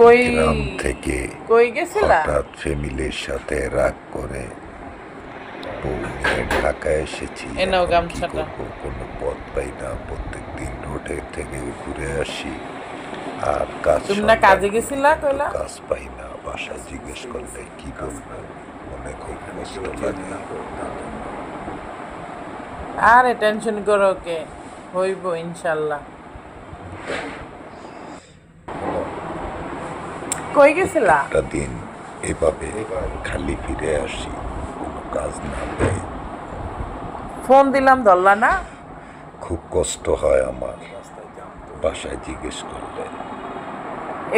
কই থেকে কই গেছিলা? হঠাৎ ফ্যামিলির সাথে রাগ করে ঢাকায় এসেছি। এ নাও এখন কি গামছাটা। কোনো পথ পাই না। প্রত্যেক দিন রোডে থেকে ঘুরে আসি। আর কাজ তুমি না কাজে গেছিলা কইলা কাজ পাই না। বাসা জিজ্ঞেস করলে কি করব? মনে খুব কষ্ট লাগে। আরে টেনশন করো কে? হইব ইনশাল্লাহ। কই গেছিলা? একটা দিন এভাবে খালি ফিরে আসি কোনো কাজ না পেয়ে। ফোন দিলাম ধরলা না? খুব কষ্ট হয় আমার বাসায় জিজ্ঞেস করলে।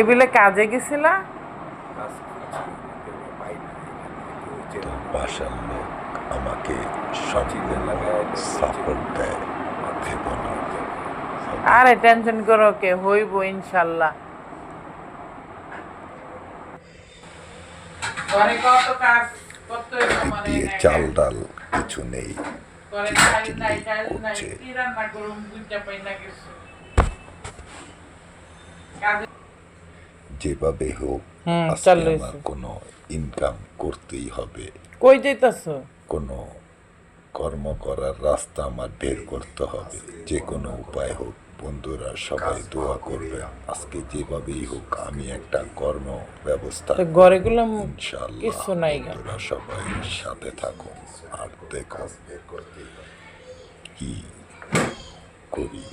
এবিলে কাজে গেছিলা? বাসার লোক আমাকে সম্পূর্ণ সাপোর্ট দেয় ভেবো না। আরে টেনশন করো কে হইব ইনশাল্লাহ ঘরে কত কাজ করতে হইব মানে দিয়ে চাল ডাল কিছু নেই। করছে। যেভাবে হোক হুম, আমার কোনো ইনকাম করতেই হবে। কই যাইতাছো? কোনো কর্ম করার রাস্তা আমার বের করতে হবে। যে কোনো উপায় হোক। বন্ধুরা সবাই দোয়া করবে আজকে যেভাবেই হোক আমি একটা কর্ম ব্যবস্থা তো ঘরে গুলাম কিছু নাই গা। বন্ধুরা সবাই সাথে থাকো আর দেখো কি করি।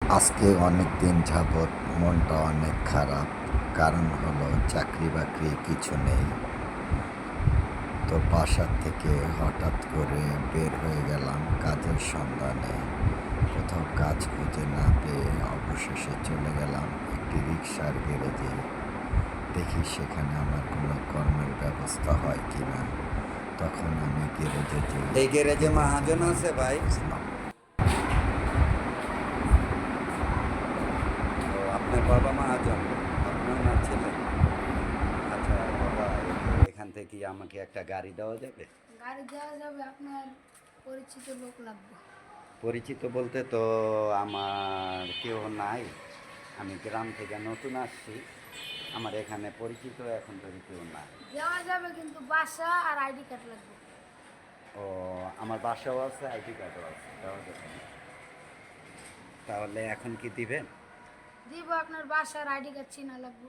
আজকে অনেক দিন যাবৎ মনটা অনেক খারাপ। কারণ হলো চাকরি বাকরি কিছু নেই। তো বাসার থেকে হঠাৎ করে বের হয়ে গেলাম কাজের সন্ধানে। কোথাও কাজ খুঁজে না পেয়ে অবশেষে চলে গেলাম একটি রিক্সার গ্যারেজে। দেখি সেখানে আমার কোনো কর্মের ব্যবস্থা হয় কি না তখন আমি গ্যারেজে এই গ্যারেজে মহাজন আছে ভাই। আপনার বাবা মহাজন আপনার না ছেলে? আচ্ছা বাবা এখান থেকে আমাকে একটা গাড়ি দেওয়া যাবে? গাড়ি দেওয়া যাবে আপনার পরিচিত লোক লাগবে। পরিচিত বলতে তো আমার কেউ নাই। আমি গ্রাম থেকে নতুন আসছি। আমার এখানে পরিচিত এখন ধরে কেউ নাই। যাবে কিন্তু বাসা আর আইডি কার্ড লাগবে। ও আমার বাসাও আছে আইডি কার্ডও আছে। যাবে। তাহলে এখন কি দিবেন? দিব আপনার বাসা আর আইডি কার্ড চিনা লাগবে।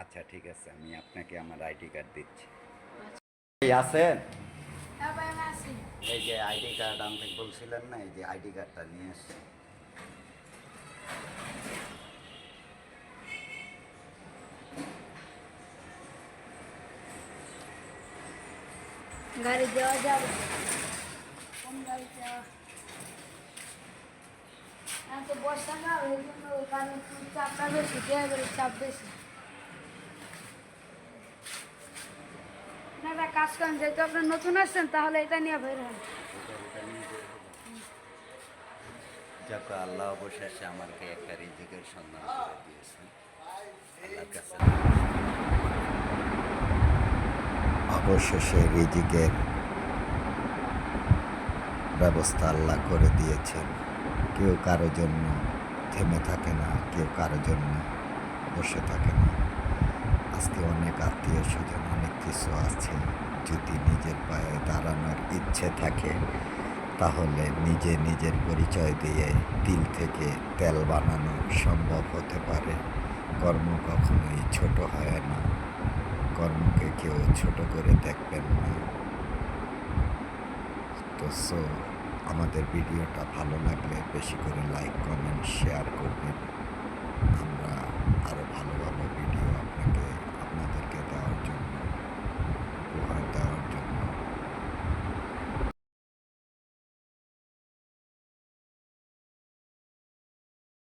আচ্ছা ঠিক আছে। আমি আপনাকে আমার আইডি কার্ড দিচ্ছি। এই আছেন? এই যে আইডি কার্ড আনতে বলছিলেন না, এই যে আইডি কার্ডটা নিয়ে এসছি। গাড়ি দেওয়া যাবে। কোন গাড়িটা তো বর্ষা না, ওই জন্য একটু চাপটা বেশি চাপ বেশি না একটা কাজ করেন, যেহেতু আপনার নতুন আসছেন, তাহলে এটা নিয়ে বের হন। যাক, আল্লাহ অবশেষে আমাকে একটা রিজিকের সন্ধান করে দিয়েছেন। অবশেষে রিজিকের ব্যবস্থা আল্লাহ করে দিয়েছেন। কেউ কারও জন্য থেমে থাকে না, কেউ কারও জন্য বসে থাকে না। আজকে অনেক আত্মীয় স্বজন, অনেক কিছু আছে। যদি নিজের পায়ে দাঁড়ানোর ইচ্ছে থাকে, তাহলে নিজে নিজের পরিচয় দিয়ে তিল থেকে তেল বানানো সম্ভব হতে পারে। কর্ম কখনোই ছোট হয় না। কর্মকে কেউ ছোট করে দেখবেন না। তো সো, আমাদের ভিডিওটা ভালো লাগলে বেশি করে লাইক, কমেন্ট, শেয়ার করবেন।